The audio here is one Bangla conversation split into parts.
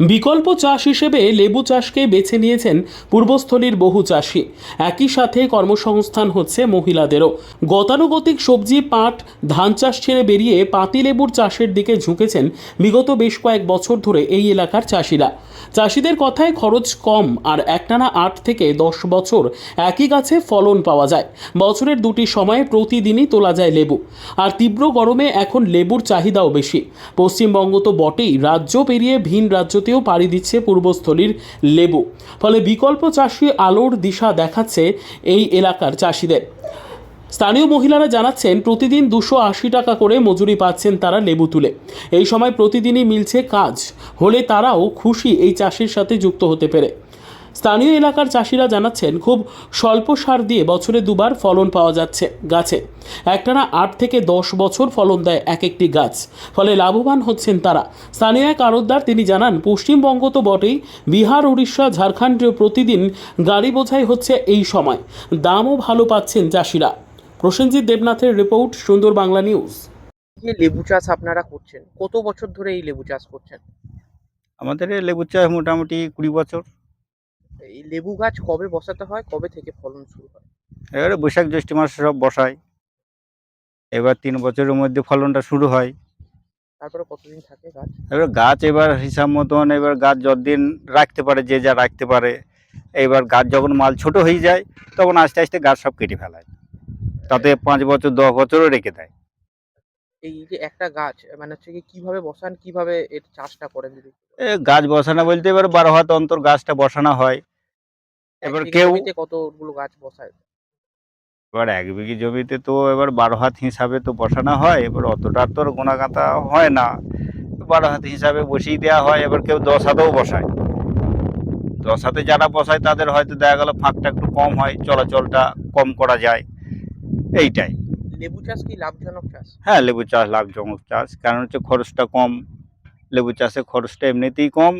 বিকল্প চাষ হিসেবে লেবু চাষকে বেছে নিয়েছেন পূর্বস্থলীর বহু চাষি। একই সাথে কর্মসংস্থান হচ্ছে মহিলাদেরও। গতানুগতিক সবজি, পাট, ধান চাষ ছেড়ে বেরিয়ে পাতিলেবুর চাষের দিকে ঝুঁকেছেন বিগত বেশ কয়েক বছর ধরে এই এলাকার চাষিরা। চাষিদের কথায় খরচ কম আর একটানা আট থেকে দশ বছর একই গাছে ফলন পাওয়া যায়। বছরের দুটি সময়ে প্রতিদিনই তোলা যায় লেবু। আর তীব্র গরমে এখন লেবুর চাহিদাও বেশি। পশ্চিমবঙ্গ তো বটেই, রাজ্য পেরিয়ে ভিন রাজ্যতেও পাড়ি দিচ্ছে পূর্বস্থলীর লেবু। ফলে বিকল্প চাষি আলোর দিশা দেখাচ্ছে এই এলাকার চাষিদের। স্থানীয় মহিলারা জানাচ্ছেন, প্রতিদিন দুশো আশি টাকা করে মজুরি পাচ্ছেন তারা লেবু তুলে। এই সময় প্রতিদিনই মিলছে কাজ। হলে তারাও খুশি এই চাষের সাথে যুক্ত হতে পেরে। স্থানীয় এলাকার চাষিরা জানাচ্ছেন খুব স্বল্প সার দিয়ে বছরে দুবার ফলন পাওয়া যাচ্ছে গাছে। একটানা আট থেকে দশ বছর ফলন দেয় এক একটি গাছ। ফলে লাভবান হচ্ছেন তারা। স্থানীয় এক আড়তদার তিনি জানান পশ্চিমবঙ্গ তো বটেই বিহার উড়িষ্যা ঝাড়খণ্ডেও প্রতিদিন গাড়ি বোঝাই হচ্ছে এই সময়। দামও ভালো পাচ্ছেন চাষিরা। প্রসেনজিৎ দেবনাথের রিপোর্ট সুন্দর বাংলা নিউজ। যে লেবু চাষ আপনারা করছেন? কত বছর ধরে এই লেবু চাষ করছেন? আমাদের এই লেবু চাষ মোটামুটি কুড়ি বছর। এই লেবু গাছ কবে বসাতে হয়? কবে থেকে ফলন শুরু হয়? এবারে বৈশাখ জ্যৈষ্ঠ মাসে সব বসায় এবার তিন বছরের মধ্যে ফলনটা শুরু হয়। তারপরে কতদিন থাকে গাছ? এবার গাছ এবার হিসাব মতন এবার গাছ যতদিন রাখতে পারে যে যা রাখতে পারে এবার গাছ যখন মাল ছোট হয়ে যায় তখন আস্তে আস্তে গাছ সব কেটে ফেলায়। তাতে পাঁচ বছর দশ বছরও রেখে দেয়। এই যে একটা গাছ মানে হচ্ছে কি কীভাবে বসান কীভাবে এর চাষটা করেন? যদি এ গাছ বসানো বলতে এবার বারো হাত অন্তর গাছটা বসানো হয়। এবার কেউ- কতগুলো গাছ বসায়? এবার এক বিঘি জমিতে তো এবার বারো হাত হিসাবে তো বসানো হয় এবার অতটা তো আর গোনা হয় না। বারো হাত হিসাবে বসিয়ে দেওয়া হয় এবার কেউ দশ হাতেও বসায়। দশ হাতে যারা বসায় তাদের হয়তো দেখা গেল ফাঁকটা একটু কম হয় চলাচলটা কম করা যায় এইটাই। লেবু চাষ কি লাভজনক চাষ? হ্যাঁ লেবু চাষ লাভজনক চাষ কারণ হচ্ছে খরচটা কম লেবু চাষে খরচটা এমনিতেই কম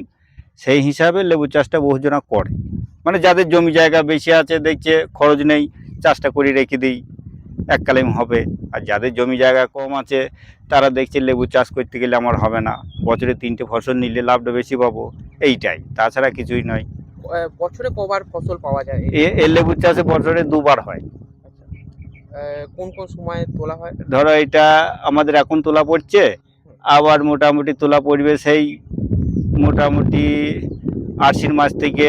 সেই হিসাবে লেবু চাষটা বহুজনা করে। মানে যাদের জমি জায়গা বেশি আছে দেখছে খরচ নেই চাষটা করে রেখে দিই এককালীন হবে। আর যাদের জমি জায়গা কম আছে তারা দেখছে লেবু চাষ করতে গেলে আমার হবে না। বছরে তিনটে ফসল নিলে লাভটা বেশি পাবো এইটাই। তাছাড়া কিছুই নয়। বছরে কবার ফসল পাওয়া যায়? এই- লেবু চাষে বছরে দুবার হয়। আচ্ছা। কোন কোন সময় তোলা হয়? ধরো এটা আমাদের এখন তোলা পড়ছে আবার মোটামুটি তোলা পড়বে সেই মোটামুটি আশ্বিন মাস থেকে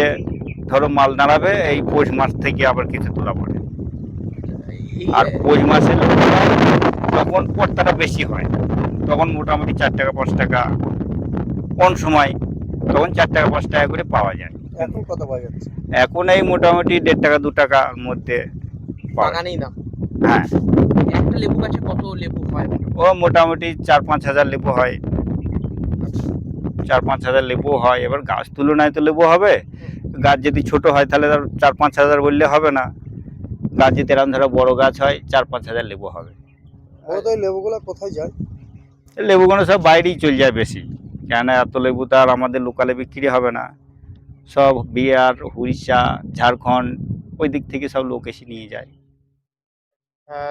ধরো মাল দাঁড়াবে এই পৌষ মাস থেকে আবার কিছু তোলা পড়ে। আর পৌষ মাসে তখন পড়তাটা বেশি হয় তখন মোটামুটি চার টাকা পাঁচ টাকা কোন সময় তখন চার টাকা পাঁচ টাকা করে পাওয়া যায়। এখন কত পাওয়া যাচ্ছে? এখন এই মোটামুটি দেড় টাকা দু টাকার মধ্যে বাগানেই দাম? হ্যাঁ। একটা লেবু গাছে কত লেবু হয়? ও মোটামুটি চার পাঁচ হাজার লেবু হয়। চার পাঁচ হাজার লেবু হয়। এবার গাছ তুলনায় তো লেবু হবে। গাছ যদি ছোট হয় তাহলে তার চার পাঁচ হাজার বললে হবে না। গাছ যদি এরকম ধরো বড় গাছ হয় চার পাঁচ হাজার লেবু হবে। লেবুগুলো কোথায় যায়? লেবুগুলো সব বাইরেই চলে যায় বেশি। কেন এত লেবু তো আর আমাদের লোকালে বিক্রি হবে না। সব বিহার উড়িষ্যা ঝাড়খণ্ড ওই দিক থেকে সব লোক এসে নিয়ে যায়।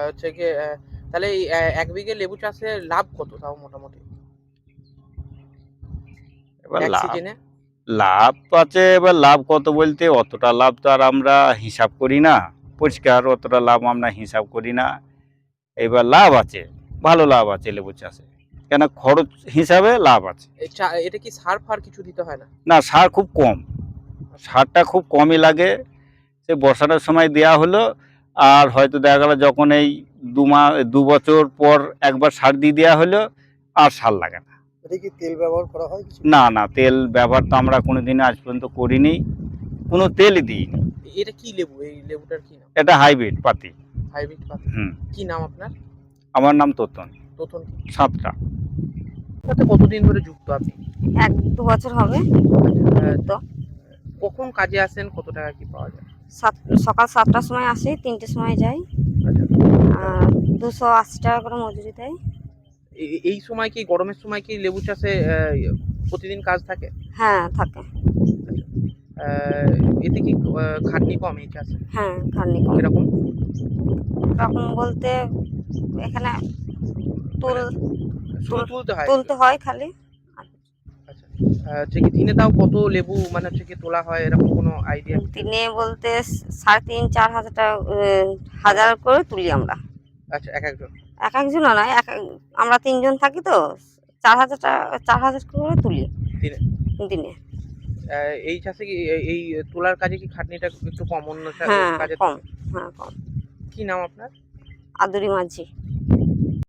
হচ্ছে আহ, তাহলে এই এক বিঘে লেবু চাষে লাভ কত তাও মোটামুটি? এবার লাভ লাভ আছে এবার লাভ কত বলতে? অতটা লাভ তো আর আমরা হিসাব করি না। পরিষ্কার অতটা লাভ আমরা হিসাব করি না। এবার লাভ আছে ভালো লাভ আছে লেবু চাষে। কেন খরচ হিসাবে লাভ আছে। এটা কি সার ফার কিছু দিতে হয় না? না সার খুব কম। সারটা খুব কমই লাগে। সে বর্ষাটার সময় দেয়া হলো আর হয়তো দেখা গেল যখন এই দু মাস দু বছর পর একবার সার দিয়ে দেওয়া হলো আর সার লাগে না। এটা কি তেল ব্যবহার করা হয় কিছু? না না তেল ব্যবহার তো আমরা কোনোদিন আজ পর্যন্ত করিনি। কোনো তেলই দিইনি। এটা কি লেবু? এই লেবুটার কি নাম? এটা হাইব্রিড পাতি। হাইব্রিড পাতা। হুম। কি নাম আপনার? আমার নাম তোতন। প্রথম সাতটা। সাথে কতদিন ধরে যুক্ত আপনি? এক দু বছর হবে। তো কখন কাজে আসেন? কত টাকা কি পাওয়া যায়? সাত সকাল সাতটার সময় আসি তিনটের সময় যাই। আচ্ছা। আর দুশো আশি টাকা করে মজুরি দেয়। এই- সময় কি গরমের সময় কি লেবু চাষে প্রতিদিন কাজ থাকে? হ্যাঁ থাকে। এতে কি খাটনি কম এই চাষে? হ্যাঁ খাটনি কম। এরকম রকম বলতে এখানে তুল তুলতে হয়? তুলতে হয় খালি। আচ্ছা। হচ্ছে কি দিনে তাও কত লেবু মানে হচ্ছে কি তোলা হয়? এরকম কোনো আইডিয়া দিনে বলতে সাড়ে তিন চার হাজার টাকা হাজার করে তুলি আমরা। আচ্ছা এক একজন? এক একজন নয় এক আমরা তিনজন থাকি তো চার হাজার টাকা চার হাজার করে তুলি। দিনে? দিনে। এই চাষে কি এই- তোলার কাজে কি খাটনিটা একটু কম অন্য হ্যাঁ কাজে কম হ্যাঁ কম। কি নাম আপনার? আদুরি মাঝি।